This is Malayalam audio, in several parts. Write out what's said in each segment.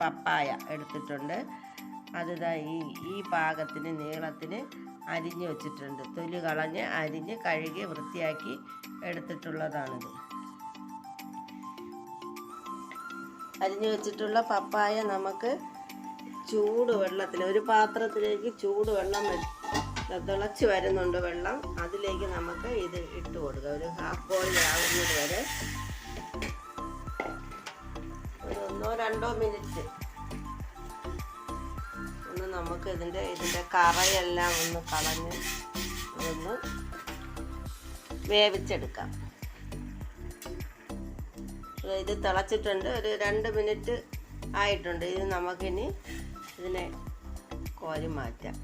പപ്പായ എടുത്തിട്ടുണ്ട്. അതിതാ ഈ ഈ പാകത്തിന് നീളത്തിന് അരിഞ്ഞ് വെച്ചിട്ടുണ്ട്. തൊലി കളഞ്ഞ് അരിഞ്ഞ് കഴുകി വൃത്തിയാക്കി എടുത്തിട്ടുള്ളതാണിത്. അരിഞ്ഞു വെച്ചിട്ടുള്ള പപ്പായ നമുക്ക് ചൂട് വെള്ളത്തിൽ ഒരു പാത്രത്തിലേക്ക് ചൂട് വെള്ളം തിളച്ച് വരുന്നുണ്ട് വെള്ളം. അതിലേക്ക് നമുക്ക് ഇത് ഇട്ട് കൊടുക്കാം. ഒരു ഹാഫ് ബോയിൽ ആകുന്നത് വരെ ഒന്നോ രണ്ടോ മിനിറ്റ്. ഒന്ന് നമുക്ക് ഇതിന്റെ ഇതിന്റെ കറയെല്ലാം ഒന്ന് കളഞ്ഞ് ഒന്ന് വേവിച്ചെടുക്കാം. ഇത് തിളച്ചിട്ടുണ്ട്. ഒരു രണ്ട് മിനിറ്റ് ആയിട്ടുണ്ട്. ഇത് നമുക്കിനി ഇതിനെ കോരി മാറ്റാം.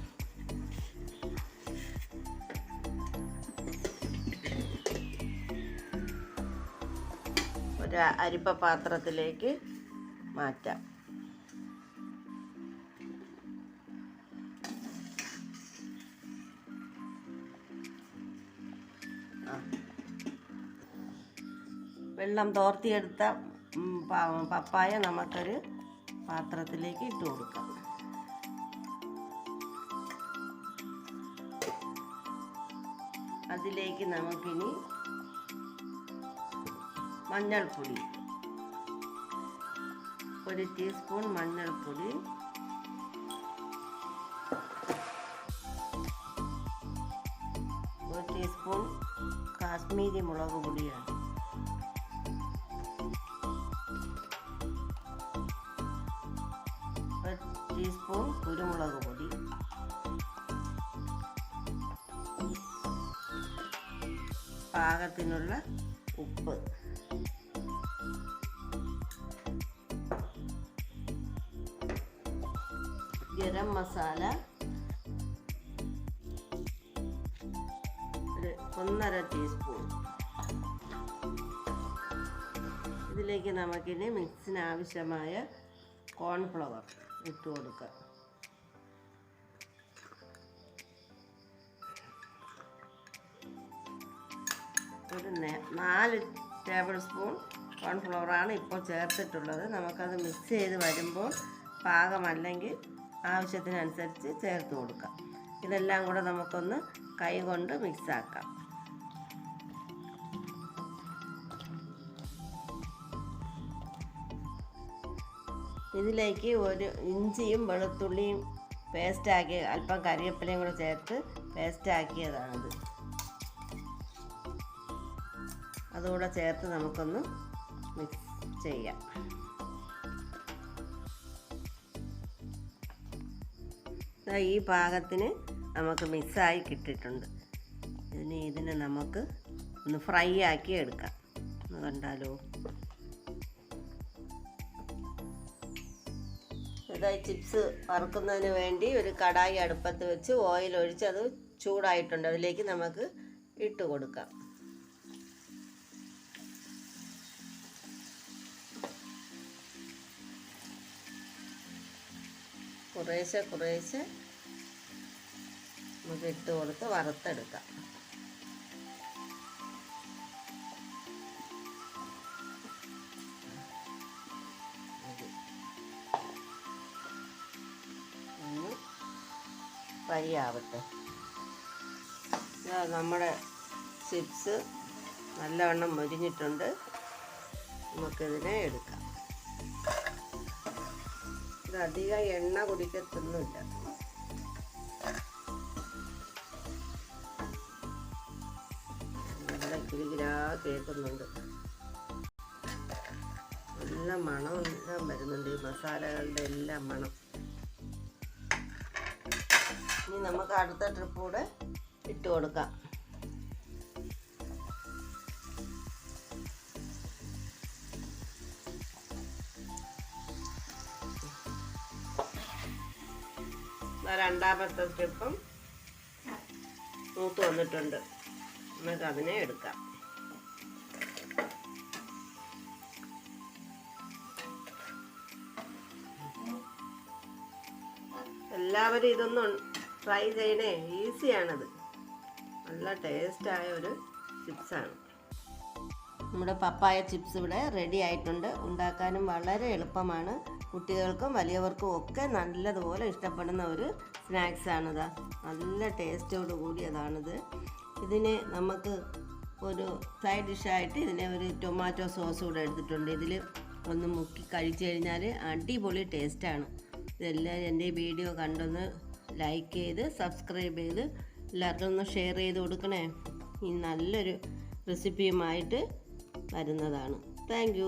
ഒരു അരിപ്പ പാത്രത്തിലേക്ക് മാറ്റാം. വെള്ളം തോർത്തിയെടുത്ത പപ്പായ നമുക്കൊരു പാത്രത്തിലേക്ക് ഇട്ട് കൊടുക്കാം. അതിലേക്ക് നമുക്കിനി മഞ്ഞൾപ്പൊടി ഒരു ടീസ്പൂൺ മഞ്ഞൾപ്പൊടി. ഒരു ടീസ്പൂൺ കാശ്മീരി മുളക് പൊടിയാണ്. ഒരു ടീസ്പൂൺ കുരുമുളക് പൊടി. പാകത്തിനുള്ള ഉപ്പ്. ഗരം മസാല. ഒരു ഒന്നര ടീസ്പൂൺ ഇതിലേക്ക് നമുക്കിനി മിക്സിന് ആവശ്യമായ കോൺഫ്ലവർ ഇട്ട് കൊടുക്കാം. ഒരു നാല് ടേബിൾ സ്പൂൺ കോൺഫ്ലവറാണ് ഇപ്പോൾ ചേർത്തിട്ടുള്ളത്. നമുക്കത് മിക്സ് ചെയ്ത് വരുമ്പോൾ പാകമല്ലെങ്കിൽ ആവശ്യത്തിനനുസരിച്ച് ചേർത്ത് കൊടുക്കാം. ഇതെല്ലാം കൂടെ നമുക്കൊന്ന് കൈ കൊണ്ട് മിക്സാക്കാം. ഇതിലേക്ക് ഒരു ഇഞ്ചിയും വെളുത്തുള്ളിയും പേസ്റ്റാക്കി അല്പം കറിവേപ്പിലയും കൂടെ ചേർത്ത് പേസ്റ്റാക്കിയതാണിത് അതുകൂടെ ചേർത്ത് നമുക്കൊന്ന് മിക്സ് ചെയ്യാം. ഈ പാകത്തിന് നമുക്ക് മിക്സായി കിട്ടിയിട്ടുണ്ട്. ഇനി ഇതിനെ നമുക്ക് ഒന്ന് ഫ്രൈ ആക്കി എടുക്കാം. ഒന്ന് കണ്ടാലോ? ഇതായി ചിപ്സ് വറുക്കുന്നതിന് വേണ്ടി ഒരു കടായി അടുപ്പത്ത് വെച്ച് ഓയിൽ ഒഴിച്ച് അത് ചൂടായിട്ടുണ്ട്. അതിലേക്ക് നമുക്ക് ഇട്ട് കൊടുക്കാം. കുറേശ്ശെ കുറേശ്ശെ നമുക്ക് ഇട്ട് കൊടുത്ത് വറുത്തെടുക്കാം. ഫ്രൈ ആവട്ടെ. നമ്മുടെ ചിപ്സ് നല്ലവണ്ണം മൊരിഞ്ഞിട്ടുണ്ട്. നമുക്കിതിനെ എടുക്കാം. ഇത് അധികം എണ്ണ കുടിക്കത്തൊന്നുമില്ല. നല്ല കിരികിരാ കേൾക്കുന്നുണ്ട്. നല്ല മണം എല്ലാം വരുന്നുണ്ട് ഈ മസാലകളുടെ എല്ലാം മണം. ഇനി നമുക്ക് അടുത്ത ട്രിപ്പ് കൂടെ ഇട്ട് കൊടുക്കാം. രണ്ടാമത്തെ സ്റ്റെപ്പും മൂത്ത് വന്നിട്ടുണ്ട്. നമുക്ക് അതിനെ എടുക്കാം. എല്ലാവരും ഇതൊന്നും ട്രൈ ചെയ്യണേ. ഈസിയാണത്. നല്ല ടേസ്റ്റായ ഒരു ചിപ്സാണ്. നമ്മുടെ പപ്പായ ചിപ്സ് ഇവിടെ റെഡി ആയിട്ടുണ്ട്. ഉണ്ടാക്കാനും വളരെ എളുപ്പമാണ്. കുട്ടികൾക്കും വലിയവർക്കും ഒക്കെ നല്ലതുപോലെ ഇഷ്ടപ്പെടുന്ന ഒരു സ്നാക്സാണിത് നല്ല ടേസ്റ്റോട് കൂടിയതാണിത്. ഇതിന് നമുക്ക് ഒരു സൈഡ് ഡിഷായിട്ട് ഇതിനെ ഒരു ടൊമാറ്റോ സോസ് കൂടെ എടുത്തിട്ടുണ്ട്. ഇതിൽ ഒന്ന് മുക്കി കഴിച്ചു കഴിഞ്ഞാൽ അടിപൊളി ടേസ്റ്റാണ് ഇതെല്ലാവരും എന്റെ വീഡിയോ കണ്ടൊന്ന് ലൈക്ക് ചെയ്ത് സബ്സ്ക്രൈബ് ചെയ്ത് എല്ലാവർക്കും ഒന്ന് ഷെയർ ചെയ്ത് കൊടുക്കണേ. ഈ നല്ലൊരു റെസിപ്പിയുമായിട്ട് വരുന്നതാണ്. താങ്ക്